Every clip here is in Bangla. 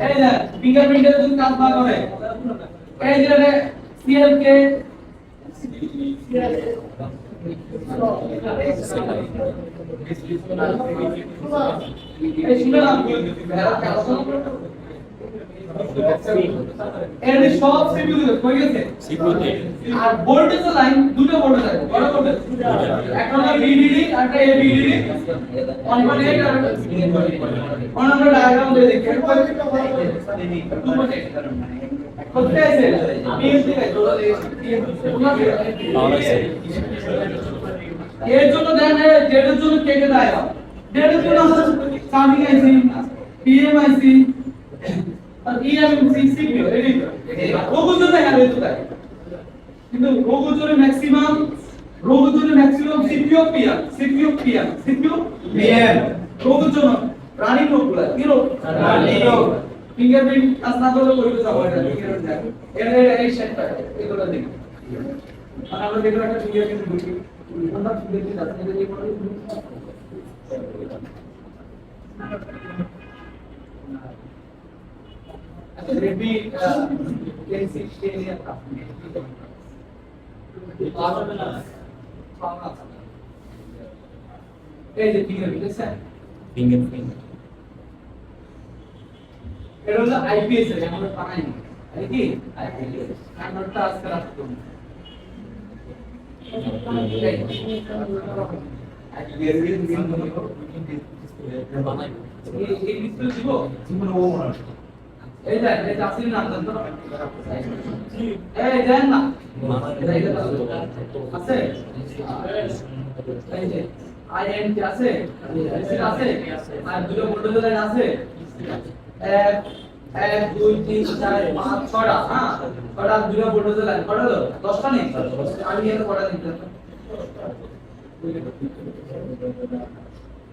এই যে ফিঙ্গারপ্রিন্টের যদি কাজ না করে এই যে সিএলকে এই এর সব সিপিইউ কই গেছে? সিপিইউতে। আর ভোল্টেজ লাইন দুটো ভোল্টেজ আছে বড় ভোল্টেজ একটা হলো ভিডিডি আর একটা এবিডিডি অন আর অন আমরা ডায়াগ্রাম দিয়ে দেখি। কোথায় আছে? বিএসসি এর জন্য দেন জন্য জন্য সামিং আইসি পিএম কিন্তু রোগের জন্য ম্যাক্সিমাম রোগের জন্য ম্যাক্সিমাম পিএম সিপিইউ PM রোগের জন্য রানিং রোগগুলো কি রোগ? রানিং রোগ। ফিঙ্গারপ্রিন্ট কাজ না করলে করবে যাব এটা ফিঙ্গারপ্রিন্ট এর এই সেটটা এগুলো দেখি আর আমরা দেখলাম একটা ফিঙ্গারপ্রিন্ট ঢুকি কোনটা ফিঙ্গারপ্রিন্ট আছে এটা দিয়ে করে আচ্ছা রেডমি কেসি এরিয়া এই যে ফিঙ্গারপ্রিন্ট দেখছেন ফিঙ্গারপ্রিন্ট এটা হলো আইপিএস এর আমরা বানাই এই কি আইপিএস কার্ডটা আজকে রাখতে হবে এই এই ডিসপ্লে দিব আর দুটো ভোল্টেজ লাইন আছে। এক এক, দুই, তিন, চার, পাঁচ হ্যাঁ দুটো ভোল্টেজ লাইন। কটা হলো? দশটা নেই? কটা দিতে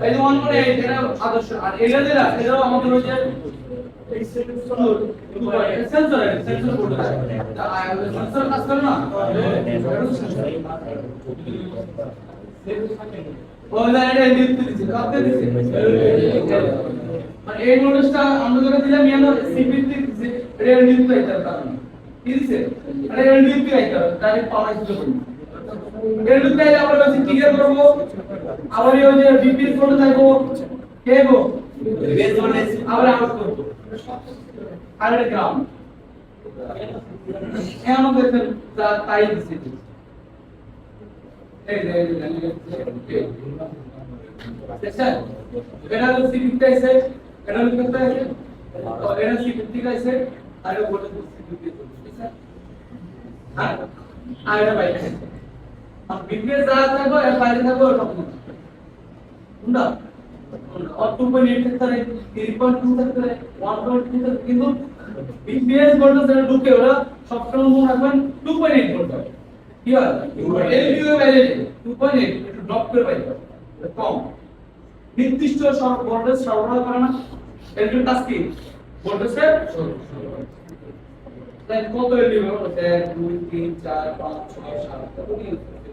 এই যে ওয়ান করে এটা আদর্শ আর এটা যেটা এটাও আমাদের ওই যে সেন্সর সেন্সর বোর্ড সেন্সর কাজ করে না ওই লাইনে লিখতে দিছে কাটতে দিছে মানে এই নোটিশটা আমরা যেটা দিলাম ইয়ানো সিপিটি নিউজ আইতা কারণ কি দিছে রেল নিউজ আইতা ডাইরেক্ট পাওয়া যাচ্ছে নিউজ আইতা আমরা বেশি ক্লিয়ার করব আবার এই যে বিপিএস কোড থাকব কে আর এটা এটা এটা এটা এটা এটা আর বিপিএস যা থাকবে এর বাইরে থাকবে ওটা উন্ডা और 2.8 থাকতে পারে 3.2 থাকতে পারে 1.2 থাকতে কিন্তু বিপিএস ভোল্টেজ যেটা ঢুকে ওরা সবসময় মনে রাখবেন 2.8 ভোল্ট হবে কি হয় এলবিও ভ্যালু 2.8 একটু ড্রপ করে পাইবে কম নির্দিষ্ট ভোল্টেজ সরবরাহ করে না এলবিও কাজ কি ভোল্টেজের কত হচ্ছে 2 3 4 5 6 7 কত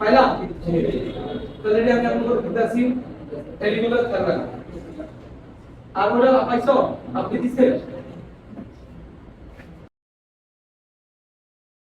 পাইলাম। তাহলে এটা আমি আপনাদের দিতেছি এলিগুলো খেলবেন আর ওটা পাইছো? আপনি দিচ্ছেন